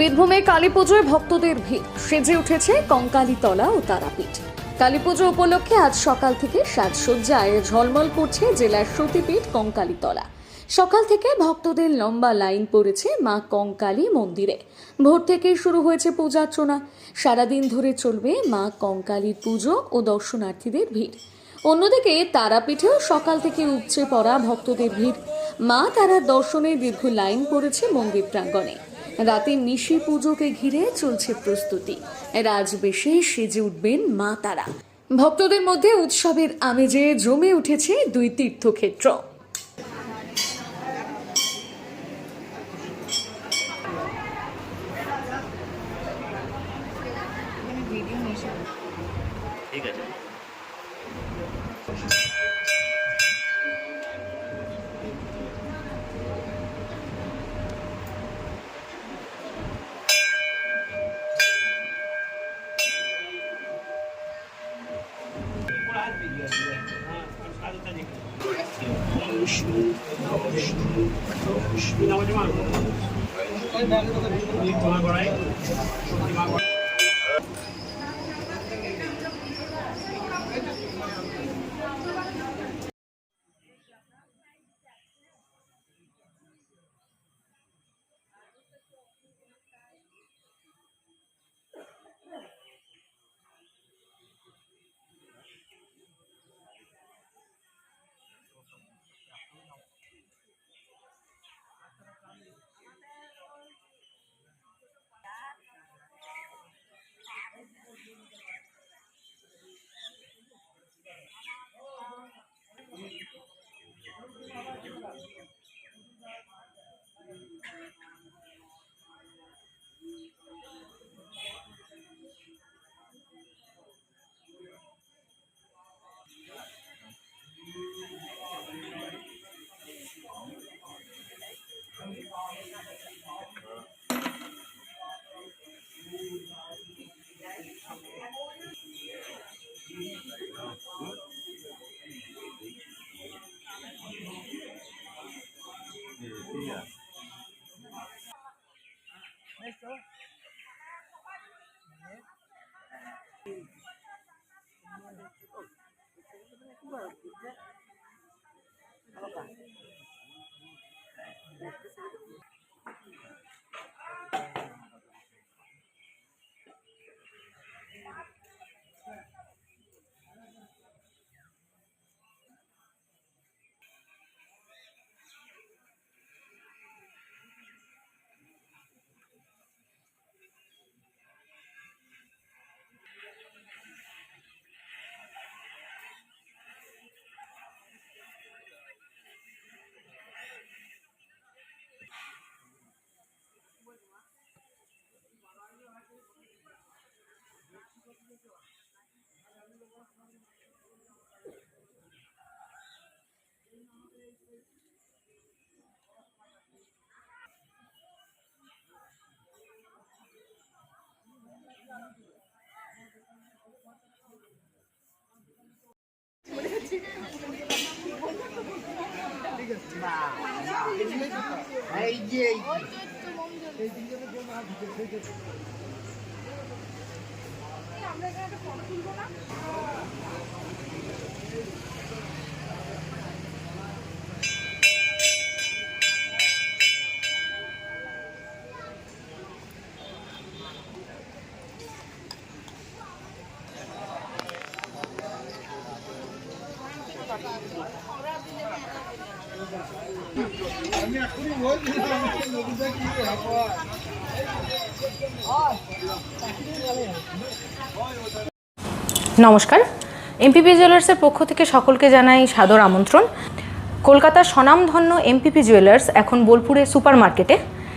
বীরভূমে কালী পুজোয় ভক্তদের ভিড়। সেজে উঠেছে কঙ্কালীতলা ও তারাপীঠ। কালী পুজো উপলক্ষে আজ সকাল থেকে সাজসজ্জায় ঝলমল করছে জেলার সতীপীঠ কঙ্কালীতলা। সকাল থেকে ভক্তদের লম্বা লাইন পড়েছে মা কঙ্কালী মন্দিরে। ভোর থেকেই শুরু হয়েছে পূজার্চনা সারাদিন ধরে চলবে মা কঙ্কালীর পুজো ও দর্শনার্থীদের ভিড়। অন্যদিকে তারাপীঠেও সকাল থেকে উপচে পড়া ভক্তদের ভিড়। মা তারার দর্শনে দীর্ঘ লাইন পড়েছে মন্দির প্রাঙ্গণে। রাতে নিশি পুজোকে ঘিরে চলছে প্রস্তুতি। রাজবেশে সেজে উঠবেন মা তারা। ভক্তদের মধ্যে উৎসবের আমেজে জমে উঠেছে দুই তীর্থক্ষেত্র। ঠিক আছে। করায় এই যে এই আমি এখনই বলছিলাম নদীটা কি নমস্কার। এমপিপি জুয়েলার্সের পক্ষ থেকে সকলকে জানাই সাদর আমন্ত্রণ। কলকাতার স্বনামধন্য এমপিপি জুয়েলার্স এখন বোলপুরে সুপার মার্কেটে